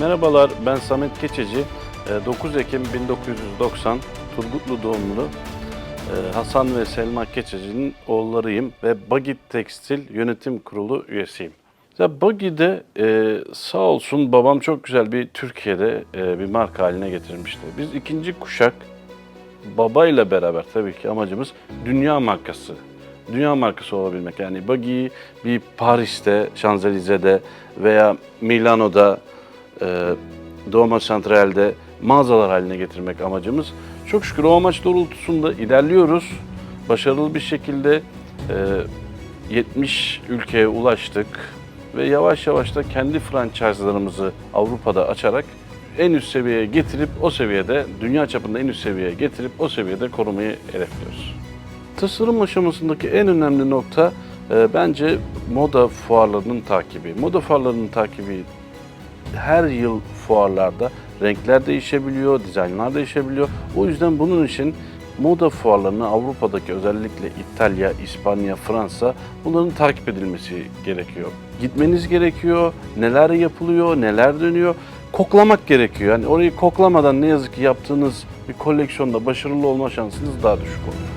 Merhabalar, ben Samet Keçeci. Ee, 9 Ekim 1990 Turgutlu doğumlu ee, Hasan ve Selma Keçeci'nin oğullarıyım ve Bagit Tekstil Yönetim Kurulu üyesiyim. Ya Bagi'de e, sağ olsun babam çok güzel bir Türkiye'de e, bir marka haline getirmişti. Biz ikinci kuşak babayla beraber tabii ki amacımız dünya markası. Dünya markası olabilmek. Yani Buggy'yi bir Paris'te, Şanzelize'de veya Milano'da, e, Doğma Santral'de mağazalar haline getirmek amacımız. Çok şükür o amaç doğrultusunda ilerliyoruz. Başarılı bir şekilde e, 70 ülkeye ulaştık ve yavaş yavaş da kendi franchise'larımızı Avrupa'da açarak en üst seviyeye getirip o seviyede, dünya çapında en üst seviyeye getirip o seviyede korumayı hedefliyoruz. Tasarım aşamasındaki en önemli nokta e, bence moda fuarlarının takibi. Moda fuarlarının takibi her yıl fuarlarda renkler değişebiliyor, dizaynlar değişebiliyor. O yüzden bunun için moda fuarlarını Avrupa'daki özellikle İtalya, İspanya, Fransa bunların takip edilmesi gerekiyor. Gitmeniz gerekiyor, neler yapılıyor, neler dönüyor. Koklamak gerekiyor. Yani orayı koklamadan ne yazık ki yaptığınız bir koleksiyonda başarılı olma şansınız daha düşük oluyor.